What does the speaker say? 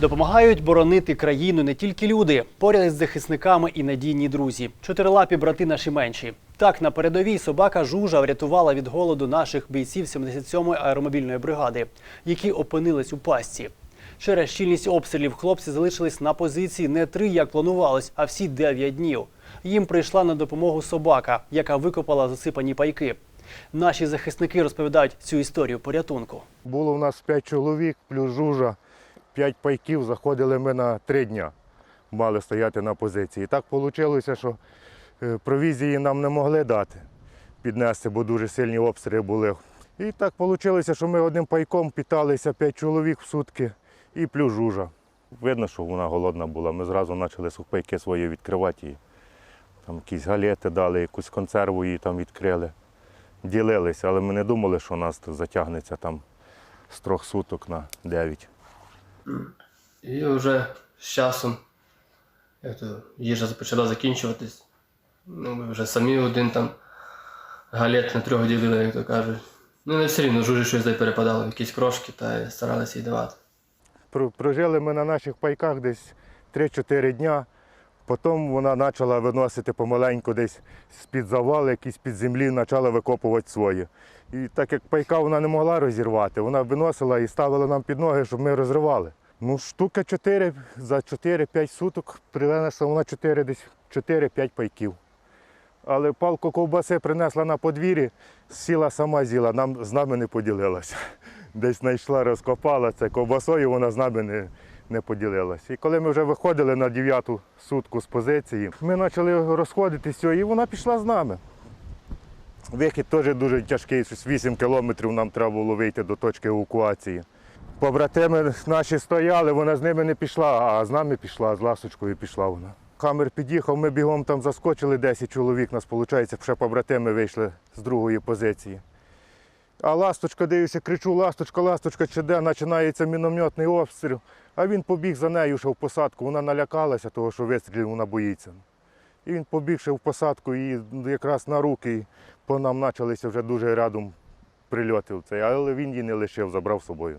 Допомагають боронити країну не тільки люди, поряд із захисниками і надійні друзі. Чотирилапі брати наші менші. Так, на передовій собака Жужа врятувала від голоду наших бійців 77-ї аеромобільної бригади, які опинились у пастці. Через щільність обстрілів хлопці залишились на позиції не три, як планувалось, а всі дев'ять днів. Їм прийшла на допомогу собака, яка викопала засипані пайки. Наші захисники розповідають цю історію порятунку. Було в нас 5 чоловік, плюс жужа, 5 пайків, заходили ми на 3 дня. Мали стояти на позиції. Так вийшло, що е, провізії нам не могли дати піднести, бо дуже сильні обстріли були. І так вийшло, що ми одним пайком питалися 5 чоловік в сутки і плюс жужа. Видно, що вона голодна була. Ми зразу почали сухпайки свої відкривати. їй. Там якісь галети дали, якусь консерву їй там відкрили. Ділилися, але ми не думали, що у нас затягнеться там з трьох суток на дев'ять. І вже з часом, як то їжа почала закінчуватись. Ну, ми вже самі один там галет на трьох ділили, як то кажуть. Ну, не все рівно жужі щось перепадало, якісь крошки, та старалися їй давати. Прожили ми на наших пайках десь 3-4 дня. Потім вона почала виносити помаленьку десь з-під завали, якісь під землі, почала викопувати свої. І так як пайка вона не могла розірвати, вона виносила і ставила нам під ноги, щоб ми розривали. Ну, штука 4, за 4-5 суток принесла вона 4, десь 4-5 пайків. Але палку ковбаси принесла на подвір'ї, сіла сама з'їла, нам, з нами не поділилася. Десь знайшла, розкопала це ковбасою, вона з нами не, не поділилася. І коли ми вже виходили на 9 сутку з позиції, ми почали розходитися, і вона пішла з нами. Вихід теж дуже тяжкий, щось 8 кілометрів нам треба було вийти до точки евакуації. Побратими наші стояли, вона з ними не пішла, а з нами пішла, з ласочкою пішла вона. Хамер під'їхав, ми бігом там заскочили 10 чоловік, нас, виходить, ще побратими вийшли з другої позиції. А ласточка, дивлюся, кричу, ласточка, ласточка, чи де починається мінометний обстріл. А він побіг за нею ще в посадку. Вона налякалася, того, що вистрілів вона боїться. І він побіг ще в посадку і якраз на руки по нам почалися вже дуже рядом прильоти. Але він її не лишив, забрав з собою.